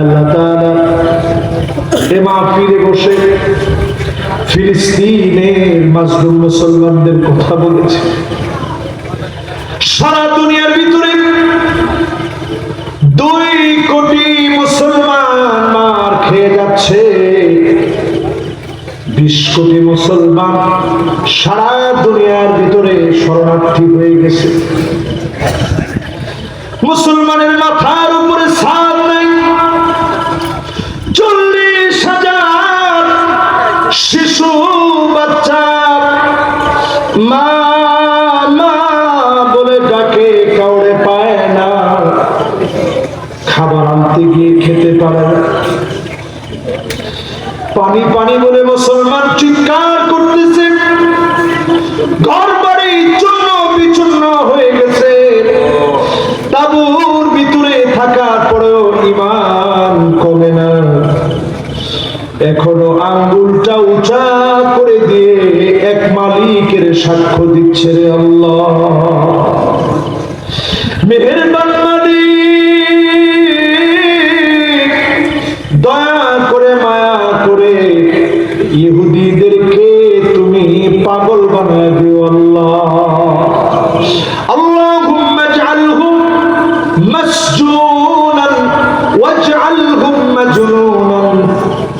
আল্লাহ তাআলা বসে ফিলিস্তিনের মাজলুম মুসলমানদের কথা বলেছে। সারা দুনিয়ার ভিতরে দুই কোটি মুসলমান মার খেয়ে যাচ্ছে। বিশ কোটি মুসলমান সারা দুনিয়ার ভিতরে শরণার্থী হয়ে গেছে। মুসলমানের মাথার শিশু, বাচ্চা, মা মা বলে ডাকে, কাউরে পায় না। খাবার আনতে গিয়ে খেতে পারে পানি পানি বলে মুসলমান চিৎকার করতেছে এখনো আঙ্গুলটা উঁচা করে দিয়ে এক মালিকের সাক্ষ্য দিচ্ছে রে আল্লাহ মেহেরবান মালিক দয়া করে মায়া করে ইহুদিদেরকে তুমি পাগল বানায় দিও আল্লাহ اللهم اجعلهم مسجونا واجعلهم مجنونا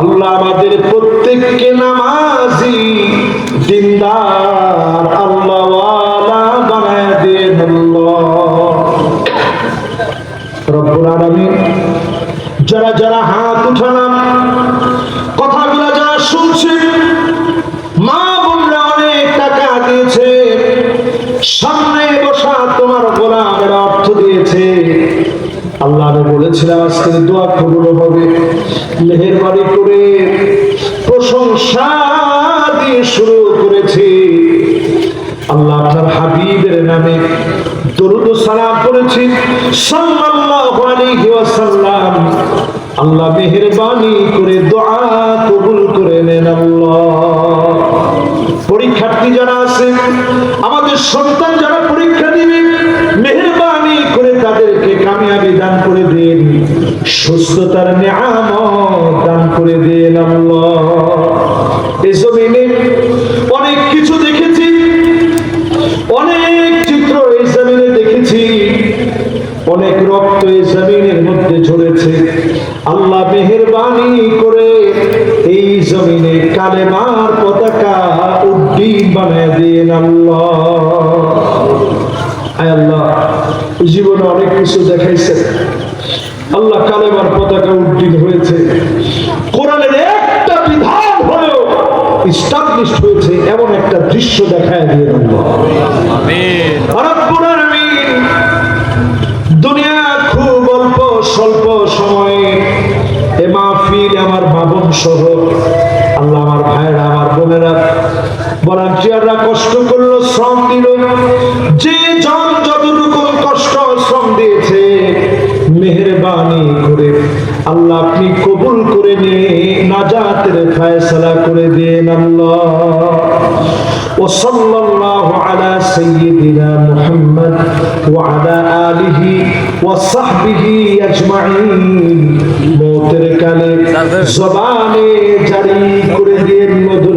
আল্লাহ আমাদের প্রত্যেককে নামাজি, দিনদার আল্লাহ বানায় দেন রব্বুল আলামিন, যারা যারা হাত উঠালাম, কথাগুলো যারা শুনছে মা বোনরা অনেক টাকা দিয়েছে, সামনে বসা তোমার গোলামের অর্থ দিয়েছে। আল্লাহ বলেছিলাম আজকে দোয়া কবুল হবে। মেহেরবানি করে প্রশংসা দিয়ে শুরু করেছি। আল্লাহ আপনার হাবিবের নামে দরুদ সালাম করেছি সাল্লাল্লাহু আলাইহি ওয়াসাল্লাম। আল্লাহ মেহেরবানি করে দোয়া কবুল করে নেন আল্লাহ। পরীক্ষার্থী যারা আছে, আমাদের সন্তান যারা পরীক্ষা দিবে, মেহেরবানি করে তাদেরকে কামিয়াবি দান করে দিন। সুস্থতার নিয়ামত দান করে দিন আল্লাহ। এই জমিনে অনেক কিছু দেখেছি, অনেক চিত্র এই জমিনে দেখেছি, অনেক রক্ত এই জমিনের মধ্যে ঝরেছে। আল্লাহ মেহেরবানি করে এই জমিনে কালেমার পতাকা উড্ডীন বানায় দিন আল্লাহ। আয় আল্লাহ, জীবনে অনেক কিছু দেখাইছে আল্লাহ কালেমার পতাকা উড্ডীন হয়েছে। কোরআনের একটা বিধান হলেও ইস্টাবলিশ হয়েছে, এমন একটা দৃশ্য দেখায় দিয়ে স্বল্প আমার আল্লাহ আমার আমার বোনেরা কষ্ট করল, শ্রম দিল যে জন যতটুকু কষ্ট, শ্রম দিয়েছে মেহেরবানি করে আল্লাহ আপনি কবুল করে নিয়ে নাজাতের ফায়সালা করে দেন আল্লাহ وصلى الله على سيدنا محمد وعلى آله وصحبه أجمعين موتر কালে জবানে জারি করে দিন মধুর